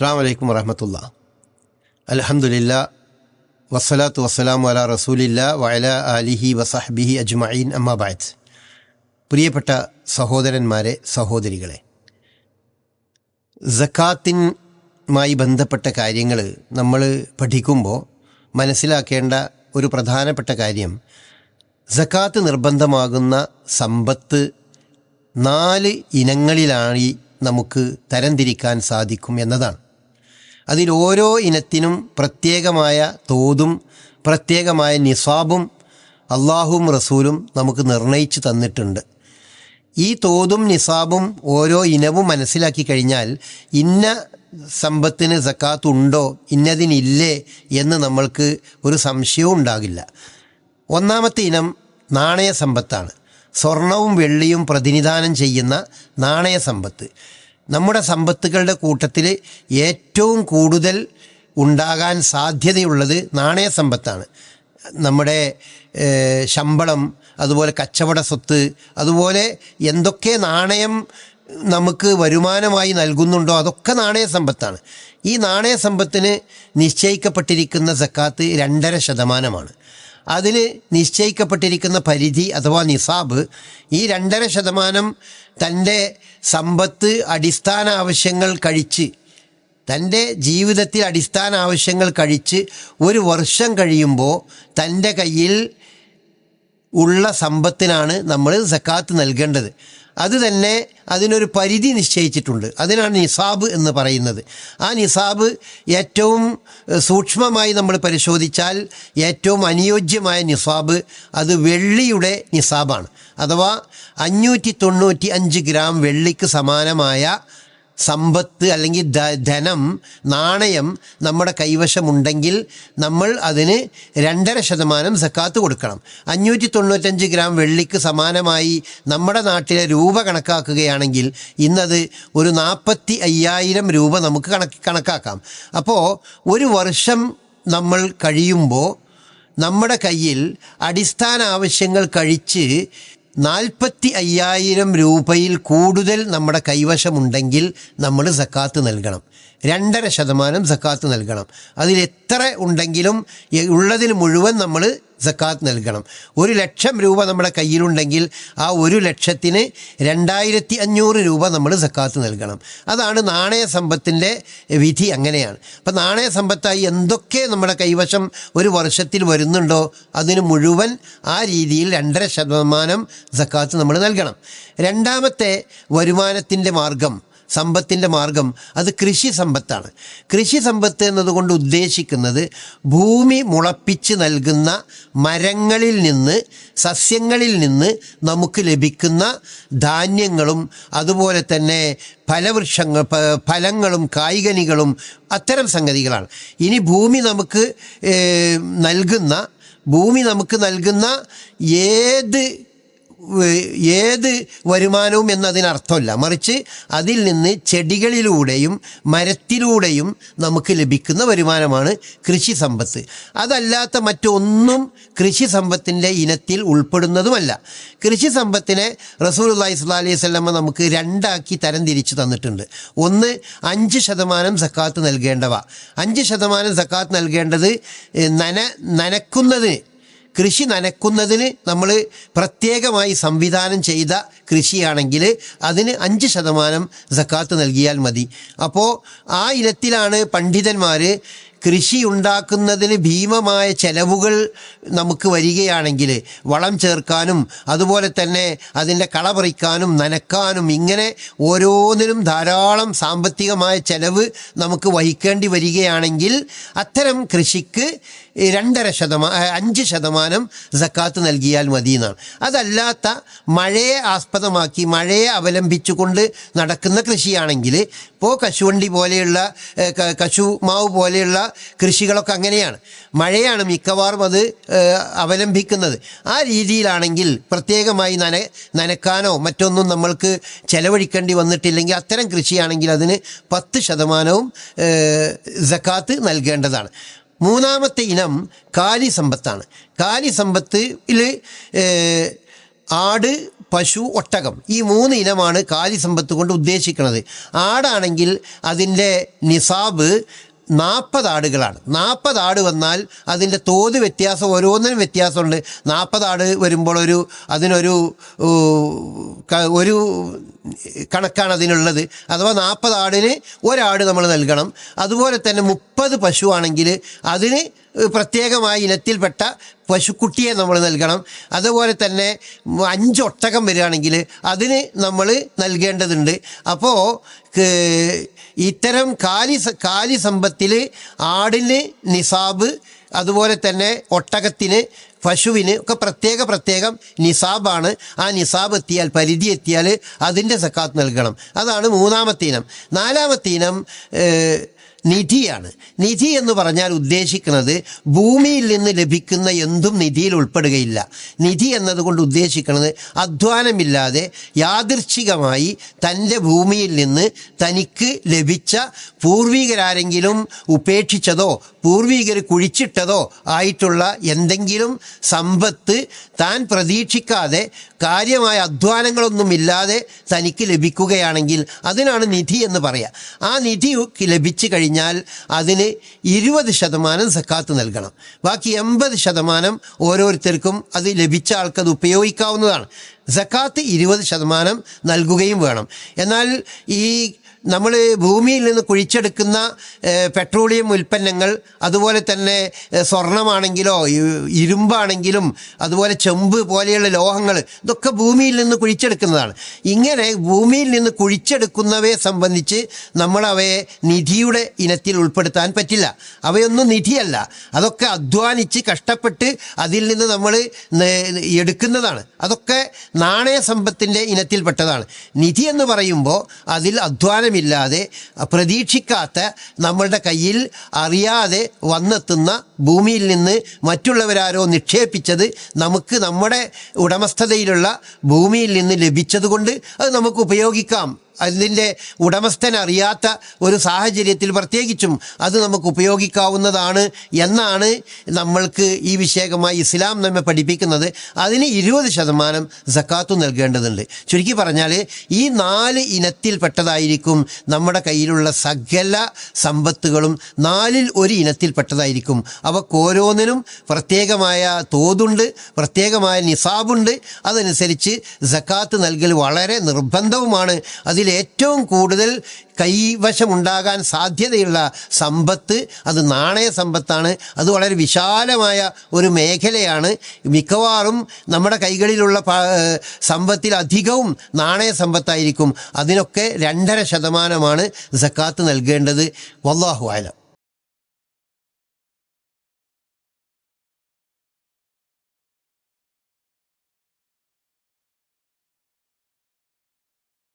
അസ്സാം വലൈക്കും വറഹമത്തുള്ള. അലഹമുല്ല വസ്സലാത്തു വസ്സലാമു അല റസൂലില്ല വയല അലിഹി വസഹബിഹി അജ്മഈൻ അമ്മാബായത്ത് പ്രിയപ്പെട്ട സഹോദരന്മാരെ സഹോദരികളെ സക്കാത്തിനുമായി ബന്ധപ്പെട്ട കാര്യങ്ങൾ നമ്മൾ പഠിക്കുമ്പോൾ മനസ്സിലാക്കേണ്ട ഒരു പ്രധാനപ്പെട്ട കാര്യം സക്കാത്ത് നിർബന്ധമാകുന്ന സമ്പത്ത് നാല് ഇനങ്ങളിലായി നമുക്ക് തരംതിരിക്കാൻ സാധിക്കും എന്നതാണ്. അതിൽ ഓരോ ഇനത്തിനും പ്രത്യേകമായ തോതും പ്രത്യേകമായ നിസാബും അള്ളാഹുവും റസൂലും നമുക്ക് നിർണയിച്ചു തന്നിട്ടുണ്ട്. ഈ തോതും നിസാബും ഓരോ ഇനവും മനസ്സിലാക്കി കഴിഞ്ഞാൽ ഇന്ന സമ്പത്തിന് സക്കാത്ത് ഉണ്ടോ ഇന്നതിനില്ലേ എന്ന് നമ്മൾക്ക് ഒരു സംശയവും ഉണ്ടാകില്ല. ഒന്നാമത്തെ ഇനം നാണയ സമ്പത്താണ്. സ്വർണവും വെള്ളിയും പ്രതിനിധാനം ചെയ്യുന്ന നാണയ സമ്പത്ത്. നമ്മുടെ സമ്പത്തുകളുടെ കൂട്ടത്തിൽ ഏറ്റവും കൂടുതൽ ഉണ്ടാകാൻ സാധ്യതയുള്ളത് നാണയ സമ്പത്താണ്. നമ്മുടെ ശമ്പളം അതുപോലെ കച്ചവട സ്വത്ത് അതുപോലെ എന്തൊക്കെ നാണയം നമുക്ക് വരുമാനമായി നൽകുന്നുണ്ടോ അതൊക്കെ നാണയ സമ്പത്താണ്. ഈ നാണയ സമ്പത്തിന് നിശ്ചയിക്കപ്പെട്ടിരിക്കുന്ന സക്കാത്ത് രണ്ടര ശതമാനമാണ്. അതിന് നിശ്ചയിക്കപ്പെട്ടിരിക്കുന്ന പരിധി അഥവാ നിസാബ് ഈ രണ്ടര ശതമാനം തന്റെ സമ്പത്ത് അടിസ്ഥാന ആവശ്യങ്ങൾ കഴിച്ച് തന്റെ ജീവിതത്തിൽ അടിസ്ഥാന ആവശ്യങ്ങൾ കഴിച്ച് ഒരു വർഷം കഴിയുമ്പോൾ തന്റെ കയ്യിൽ ഉള്ള സമ്പത്തിനാണ് നമ്മൾ സക്കാത്ത് നൽകേണ്ടത്. അത് തന്നെ അതിനൊരു പരിധി നിശ്ചയിച്ചിട്ടുണ്ട്. അതിനാണ് നിസാബ് എന്ന് പറയുന്നത്. ആ നിസാബ് ഏറ്റവും സൂക്ഷ്മമായി നമ്മൾ പരിശോധിച്ചാൽ ഏറ്റവും അനുയോജ്യമായ നിസാബ് അത് വെള്ളിയുടെ നിസാബാണ്. അഥവാ അഞ്ഞൂറ്റി തൊണ്ണൂറ്റി അഞ്ച് ഗ്രാം വെള്ളിക്ക് സമാനമായ സമ്പത്ത് അല്ലെങ്കിൽ ധനം നാണയം നമ്മുടെ കൈവശമുണ്ടെങ്കിൽ നമ്മൾ അതിന് രണ്ടര ശതമാനം സക്കാത്ത് കൊടുക്കണം. അഞ്ഞൂറ്റി തൊണ്ണൂറ്റഞ്ച് ഗ്രാം വെള്ളിക്ക് സമാനമായി നമ്മുടെ നാട്ടിലെ രൂപ കണക്കാക്കുകയാണെങ്കിൽ ഇന്നത് ഒരു നാൽപ്പത്തി അയ്യായിരം രൂപ നമുക്ക് കണക്ക് കണക്കാക്കാം. അപ്പോൾ ഒരു വർഷം നമ്മൾ കഴിയുമ്പോൾ നമ്മുടെ കയ്യിൽ അടിസ്ഥാന ആവശ്യങ്ങൾ കഴിച്ച് നാൽപ്പത്തി അയ്യായിരം രൂപയിൽ കൂടുതൽ നമ്മുടെ കൈവശമുണ്ടെങ്കിൽ നമ്മൾ സക്കാത്ത് നൽകണം. രണ്ടര ശതമാനം സക്കാത്ത് നൽകണം. അതിൽ എത്ര ഉണ്ടെങ്കിലും ഉള്ളതിൽ മുഴുവൻ നമ്മൾ സക്കാത്ത് നൽകണം. ഒരു ലക്ഷം രൂപ നമ്മുടെ കയ്യിലുണ്ടെങ്കിൽ ആ ഒരു ലക്ഷത്തിന് രണ്ടായിരത്തി അഞ്ഞൂറ് രൂപ നമ്മൾ സക്കാത്ത് നൽകണം. അതാണ് നാണയ സമ്പത്തിന്റെ വിധി അങ്ങനെയാണ്. അപ്പം നാണയ സമ്പത്തായി എന്തൊക്കെ നമ്മുടെ കൈവശം ഒരു വർഷത്തിൽ വരുന്നുണ്ടോ അതിന് മുഴുവൻ ആ രീതിയിൽ രണ്ടര ശതമാനം സക്കാത്ത് നമ്മൾ നൽകണം. രണ്ടാമത്തെ വരുമാനത്തിന്റെ മാർഗം സമ്പത്തിന്റെ മാർഗം അത് കൃഷി സമ്പത്താണ്. കൃഷി സമ്പത്ത് എന്നതുകൊണ്ട് ഉദ്ദേശിക്കുന്നത് ഭൂമി മുളപ്പിച്ച് നൽകുന്ന മരങ്ങളിൽ നിന്ന് സസ്യങ്ങളിൽ നിന്ന് നമുക്ക് ലഭിക്കുന്ന ധാന്യങ്ങളും അതുപോലെ തന്നെ ഫലവൃക്ഷങ്ങൾ ഫലങ്ങളും കായികനികളും അത്തരം സംഗതികളാണ്. ഇനി ഭൂമി നമുക്ക് നൽകുന്ന ഭൂമി നമുക്ക് നൽകുന്ന ഏത് ഏത് വരുമാനവും എന്നതിനർത്ഥമല്ല. മറിച്ച് അതിൽ നിന്ന് ചെടികളിലൂടെയും മരത്തിലൂടെയും നമുക്ക് ലഭിക്കുന്ന വരുമാനമാണ് കൃഷി സമ്പത്ത്. അതല്ലാത്ത മറ്റൊന്നും കൃഷി സമ്പത്തിന്റെ ഇനത്തിൽ ഉൾപ്പെടുന്നതുമല്ല. കൃഷി സമ്പത്തിനെ റസൂൽ അള്ളഹി അലൈഹി സ്വലമ നമുക്ക് രണ്ടാക്കി തരം തിരിച്ചു തന്നിട്ടുണ്ട്. ഒന്ന് അഞ്ച് ശതമാനം സക്കാത്ത് നൽകേണ്ടവ. അഞ്ച് ശതമാനം സക്കാത്ത് നൽകേണ്ടത് നന നനക്കുന്നതിന് കൃഷി നനക്കുന്നതിന് നമ്മൾ പ്രത്യേകമായി സംവിധാനം ചെയ്ത കൃഷിയാണെങ്കിൽ അതിന് അഞ്ച് ശതമാനം സക്കാത്ത് നൽകിയാൽ മതി. അപ്പോൾ ആ ഇനത്തിലാണ് പണ്ഡിതന്മാർ കൃഷി ഉണ്ടാക്കുന്നതിന് ഭീമമായ ചെലവുകൾ നമുക്ക് വരികയാണെങ്കിൽ വളം ചേർക്കാനും അതുപോലെ തന്നെ അതിന്റെ കള പറിക്കാനും നനക്കാനും ഇങ്ങനെ ഓരോന്നിനും ധാരാളം സാമ്പത്തികമായ ചെലവ് നമുക്ക് വഹിക്കേണ്ടി വരികയാണെങ്കിൽ അത്തരം കൃഷിക്ക് രണ്ടര ശതമാനം അഞ്ച് ശതമാനം സക്കാത്ത് നൽകിയാൽ മതി എന്നാണ്. അതല്ലാത്ത മഴയെ ആസ്പദമാക്കി മഴയെ അവലംബിച്ചുകൊണ്ട് നടക്കുന്ന കൃഷിയാണെങ്കിൽ ഇപ്പോൾ കശുവണ്ടി പോലെയുള്ള കശുമാവ് കശു മാവ് പോലെയുള്ള കൃഷികളൊക്കെ അങ്ങനെയാണ്. മഴയാണ് മിക്കവാറും അത് അവലംബിക്കുന്നത്. ആ രീതിയിലാണെങ്കിൽ പ്രത്യേകമായി നന നനക്കാനോ മറ്റൊന്നും നമ്മൾക്ക് ചെലവഴിക്കേണ്ടി വന്നിട്ടില്ലെങ്കിൽ അത്തരം കൃഷിയാണെങ്കിൽ അതിന് പത്ത് ശതമാനവും ജക്കാത്ത് നൽകേണ്ടതാണ്. മൂന്നാമത്തെ ഇനം കാലി സമ്പത്താണ്. കാലി സമ്പത്തിൽ ആട് പശു ഒട്ടകം. ഈ മൂന്ന് ഇനമാണ് കാലി സമ്പത്ത് കൊണ്ട് ഉദ്ദേശിക്കുന്നത്. ആടാണെങ്കിൽ അതിന്റെ നിസാബ് നാൽപ്പത് ആടുകളാണ്. നാൽപ്പത് ആട് വന്നാൽ അതിന്റെ തോത് വ്യത്യാസം ഓരോന്നിനും വ്യത്യാസമുണ്ട്. നാൽപ്പത് ആട് വരുമ്പോൾ ഒരു അതിനൊരു ഒരു കണക്കാണ് അതിനുള്ളത്. അഥവാ നാൽപ്പത് ആടിന് ഒരാട് നമ്മൾ നൽകണം. അതുപോലെ തന്നെ മുപ്പത് പശു ആണെങ്കിൽ അതിന് പ്രത്യേകമായ ഇനത്തിൽപ്പെട്ട പശുക്കുട്ടിയെ നമ്മൾ നൽകണം. അതുപോലെ തന്നെ അഞ്ചൊട്ടകം വരികയാണെങ്കിൽ അതിന് നമ്മൾ നൽകേണ്ടതുണ്ട്. അപ്പോൾ ഇത്തരം കാലി കാലി സമ്പത്തിൽ ആടിന് നിസാബ് അതുപോലെ തന്നെ ഒട്ടകത്തിന് പശുവിന് ഒക്കെ പ്രത്യേക പ്രത്യേകം നിസാബാണ്. ആ നിസാബ് എത്തിയാൽ പരിധി എത്തിയാൽ അതിന്റെ സക്കാത്ത് നൽകണം. അതാണ് മൂന്നാമത്തെ ഇനം. നാലാമത്തെ ഇനം നിധിയാണ്. നിധി എന്ന് പറഞ്ഞാൽ ഉദ്ദേശിക്കുന്നത് ഭൂമിയിൽ നിന്ന് ലഭിക്കുന്ന എന്തും നിധിയിൽ ഉൾപ്പെടുകയില്ല. നിധി എന്നതുകൊണ്ട് ഉദ്ദേശിക്കുന്നത് അധ്വാനമില്ലാതെ യാദൃച്ഛികമായി തന്റെ ഭൂമിയിൽ നിന്ന് തനിക്ക് ലഭിച്ച പൂർവികരാരെങ്കിലും ഉപേക്ഷിച്ചതോ പൂർവികർ കുഴിച്ചിട്ടതോ ആയിട്ടുള്ള എന്തെങ്കിലും സമ്പത്ത് താൻ പ്രതീക്ഷിക്കാതെ കാര്യമായ അധ്വാനങ്ങളൊന്നുമില്ലാതെ തനിക്ക് ലഭിക്കുകയാണെങ്കിൽ അതിനാണ് നിധി എന്ന് പറയുക ആ നിധി ലഭിച്ചു കഴിഞ്ഞാൽ അതിന് ഇരുപത് ശതമാനം സക്കാത്ത് നൽകണം. ബാക്കി എൺപത് ശതമാനം ഓരോരുത്തർക്കും അത് ലഭിച്ച ആൾക്കത് ഉപയോഗിക്കാവുന്നതാണ്. സക്കാത്ത് ഇരുപത് ശതമാനം നൽകുകയും വേണം. എന്നാൽ ഈ നമ്മൾ ഭൂമിയിൽ നിന്ന് കുഴിച്ചെടുക്കുന്ന പെട്രോളിയം ഉൽപ്പന്നങ്ങൾ അതുപോലെ തന്നെ സ്വർണമാണെങ്കിലോ ഇരുമ്പാണെങ്കിലും അതുപോലെ ചെമ്പ് പോലെയുള്ള ലോഹങ്ങൾ ഇതൊക്കെ ഭൂമിയിൽ നിന്ന് കുഴിച്ചെടുക്കുന്നതാണ്. ഇങ്ങനെ ഭൂമിയിൽ നിന്ന് കുഴിച്ചെടുക്കുന്നവയെ സംബന്ധിച്ച് നമ്മൾ അവയെ നിധിയുടെ ഇനത്തിൽ ഉൾപ്പെടുത്താൻ പറ്റില്ല. അവയൊന്നും നിധിയല്ല. അതൊക്കെ അധ്വാനിച്ച് കഷ്ടപ്പെട്ട് അതിൽ നിന്ന് നമ്മൾ എടുക്കുന്നതാണ്. അതൊക്കെ നാണയ സമ്പത്തിന്റെ ഇനത്തിൽപ്പെട്ടതാണ്. നിധി എന്ന് പറയുമ്പോൾ അതിൽ അധ്വാനമില്ലാതെ പ്രതീക്ഷിക്കാത്ത നമ്മളുടെ കയ്യിൽ അറിയാതെ വന്നെത്തുന്ന ഭൂമിയിൽ നിന്ന് മറ്റുള്ളവരാരോ നിക്ഷേപിച്ചത് നമുക്ക് നമ്മുടെ ഉടമസ്ഥതയിലുള്ള ഭൂമിയിൽ നിന്ന് ലഭിച്ചതുകൊണ്ട് അത് നമുക്ക് ഉപയോഗിക്കാം. അതിന്റെ ഉടമസ്ഥൻ അറിയാത്ത ഒരു സാഹചര്യത്തിൽ പ്രത്യേകിച്ചും അത് നമുക്ക് ഉപയോഗിക്കാവുന്നതാണ് എന്നാണ് നമ്മൾക്ക് ഈ വിഷയകമായി ഇസ്ലാം നമ്മെ പഠിപ്പിക്കുന്നത്. അതിന് ഇരുപത് ശതമാനം സക്കാത്തു നൽകേണ്ടതുണ്ട്. ചുരുക്കി പറഞ്ഞാൽ ഈ നാല് ഇനത്തിൽപ്പെട്ടതായിരിക്കും നമ്മുടെ കയ്യിലുള്ള സകല സമ്പത്തുകളും നാലിൽ ഒരു ഇനത്തിൽപ്പെട്ടതായിരിക്കും. അവക്കോരോന്നിനും പ്രത്യേകമായ തോതുണ്ട് പ്രത്യേകമായ നിസാബുണ്ട്. അതനുസരിച്ച് സക്കാത്ത് നൽകൽ വളരെ നിർബന്ധവുമാണ്. അതിൽ ഏറ്റവും കൂടുതൽ കൈവശമുണ്ടാകാൻ സാധ്യതയുള്ള സമ്പത്ത് അത് നാണയ സമ്പത്താണ്. അത് വളരെ വിശാലമായ ഒരു മേഖലയാണ്. മിക്കവാറും നമ്മുടെ കൈകളിലുള്ള സമ്പത്തിൽ അധികവും നാണയ സമ്പത്തായിരിക്കും. അതിനൊക്കെ രണ്ടര ശതമാനമാണ് സക്കാത്ത് നൽകേണ്ടത്. വല്ലാഹു ആലം